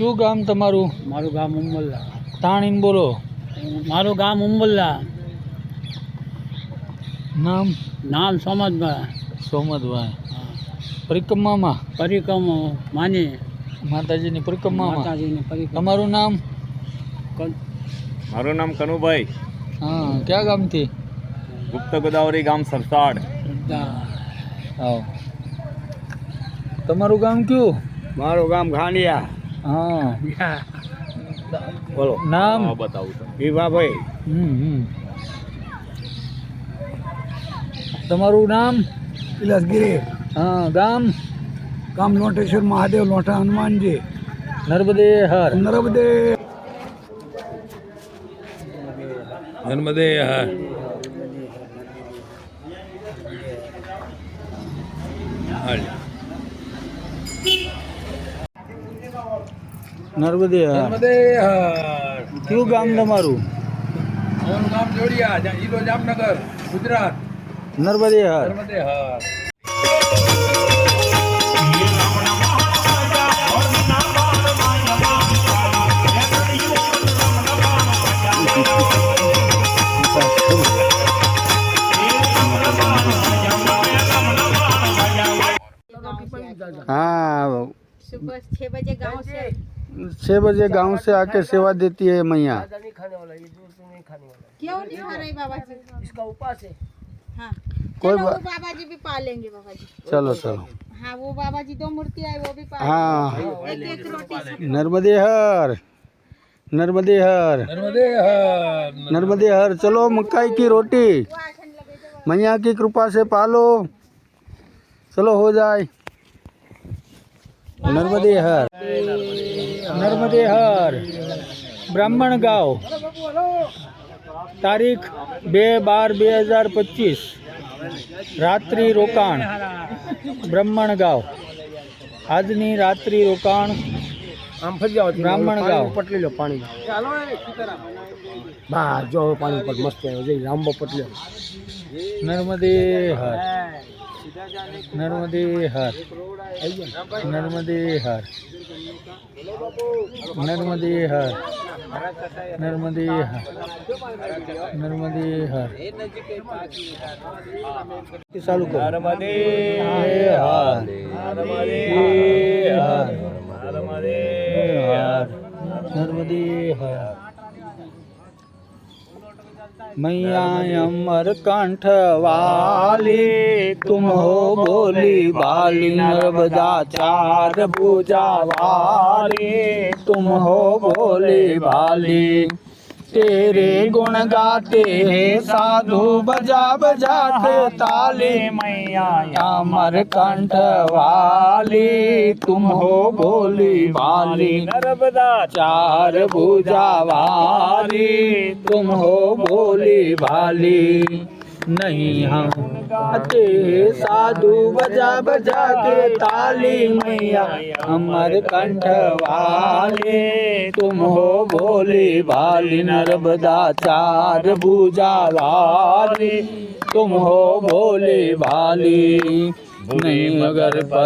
કયું ગામ તમારું? મારું ગામ ઉંબલ્લા તાણીને બોલો. મારું ગામ ઉંબલ્લા નામ? નામ સોમદભાઈ સોમદભાઈ પરિક્રમામાં પરિક્રમા માની. માતાજીની પરિક્રમા માતાજીની પરિક્રમા. તમારું નામ? મારું નામ કનુભાઈ. હા ક્યાં ગામથી? ગુપ્ત ગોદાવરી ગામ સરસાડ. આવો. તમારું ગામ કયું? મારું ગામ ઘાંડિયા. હા. બોલો. નામ? હા, બતાવું તમને વિભાભાઈ હમ તમારું નામ? વિલાસગીરી હા ગામ? ગામ લોટેશ્વર મહાદેવ લોટા હનુમાનજી. નર્મદે હર. નર્મદે. નર્મદે હર. હા નર્મદે હર નર્મદે કયું ગામ તમારું મારું ગામ જોડિયા ઈલો જામનગર ગુજરાત નર્મદે હર નર્મદે હા हाँ सुबह छह बजे गांव से छः बजे गाँव से आके सेवा देती है मैया। क्यों नहीं खा रही बाबा जी इसका उपास है। हाँ। कोई चलो बा- वो बाबा जी भी पालेंगे बाबा जी चलो चलो। हाँ वो बाबा जी दो मूर्ति आई वो भी हाँ। एक एक रोटी सब नर्मदे हर नर्मदे हर नर्मदे હા नर्मदे हर चलो मकाई की रोटी। मैया की कृपा से पालो। चलो हो जाए। नर्मदे हर નર્મદે હર. બ્રાહ્મણ ગાંવ. તારીખ બે બાર બે હજાર પચીસ. રાત્રિ રોકાણ. બ્રાહ્મણ ગાંવ. આજની રાત્રિ રોકાણ આમ ફરી બ્રાહ્મણ ગાંવ. પટલી લો પાણી. બા જો પાણી પર મસ્ત આવ્યો. જઈ રામબો પટલી નર્મદે હર. નર્મદે હર. નર્મદે હર. નર્મદે હર. નર્મદે હાર. નર્મદે હાર. ચાલુ નર્મદે હાર. નર્મદે હાર. નર્મદે હાર. નર્મદે હાર. मैया अमर कंठ वाली तुम हो बोली बाली नर्मदा चार भुजा वाली तुम हो बोली बाली तेरे गुण गाते साधु बजा बजाते ताली मैया अमर कंठ वाली तुम हो बोली वाली नर्मदा चार भुजा वाली तुम हो बोली वाली नहीं हम अते साधु बजा बजा के ताली मैया अमर कंठ वाले तुम हो बोली भाली नर्मदा चार भुजा वाली तुम हो बोली भाली नहीं मगर पर